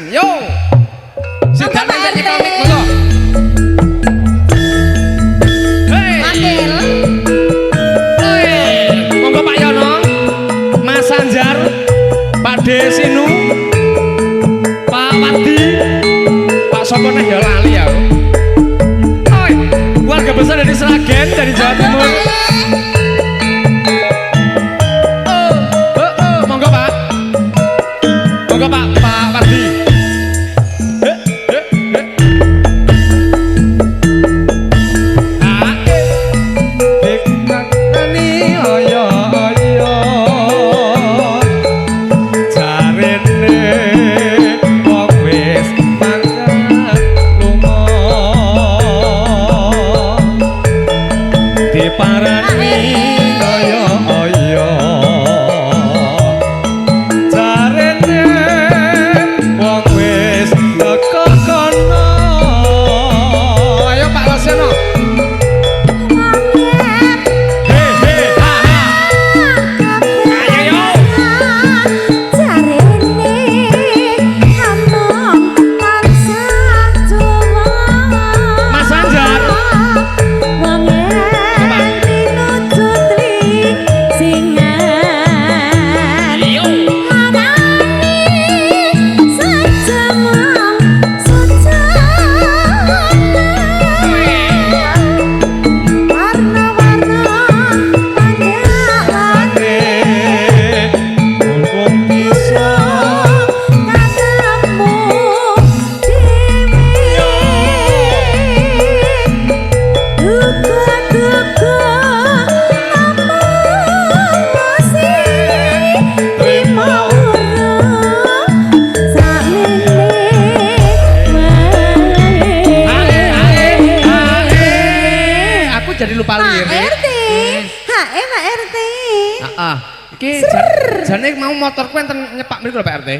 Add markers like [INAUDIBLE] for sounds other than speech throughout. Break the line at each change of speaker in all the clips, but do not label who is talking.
Sean, yo. Si están en el micrófono. Sinu Pak Wadi Pak Sopo nih ya lali aku. Oi, Warga besar dari Seragen Dari Jawa Timur motorku enten nyepak mriku lho Pak RT.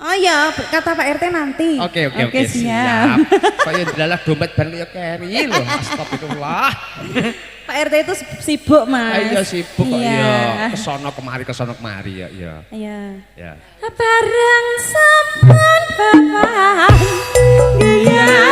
Oh iya, kata Pak RT nanti. Oke oke oke siap. [LAUGHS] Kaya
dilalah dompet ben ya keri lho. Astagfirullah. [LAUGHS]
Pak RT itu sibuk, Mas. Ah, iya
sibuk kok iya. Kesono kemari kesono kemari ya iya.
Iya.
Ya.
Bareng sampun bapak. Iya.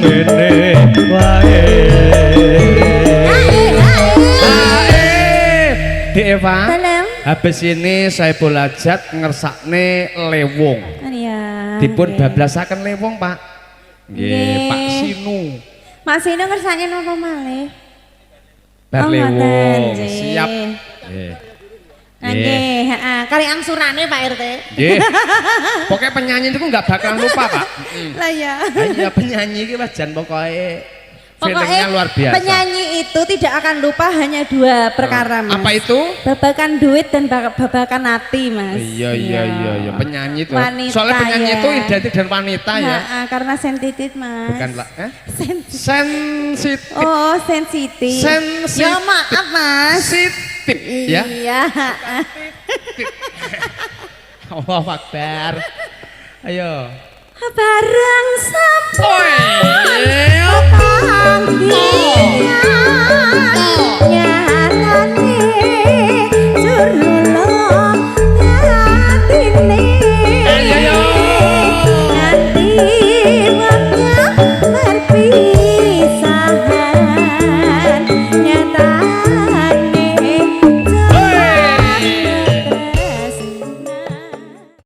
ngene wae ae ae ae Pak habis ini saya bolajat ngersakne lewong
oh, iya. Dipun
bablasaken lewong Pak. Nggih Pak Sinu.
Mak Sinu ngersakne napa malih?
Bar oh, lewong siap. Nggih.
Nah, Nggih, heeh. Kali angsurane Pak RT. Nggih. [LAUGHS]
Pokoknya penyanyi itu nggak bakalan lupa, Pak.
Lah ya. Ah, Iya,
penyanyi iki wajan pokoknya
Pokoknya filmnya luar biasa. penyanyi itu tidak akan lupa hanya dua perkara, Mas. Apa
itu?
Babakan duit dan bak- babakan hati, Mas. Iya iya iya iya
penyanyi tuh. Wanita, Soalnya penyanyi ya. itu identik dengan wanita ya.
Heeh, karena sensitif, Mas. Bukan
lah, eh?
Sen-
Sensitif.
Oh, sensitif.
Sensitif. Ya maaf,
Mas.
Sensitif ya.
Iya.
[LAUGHS] Allahu Akbar. Ayo.
Barang sampai Oi. panggilan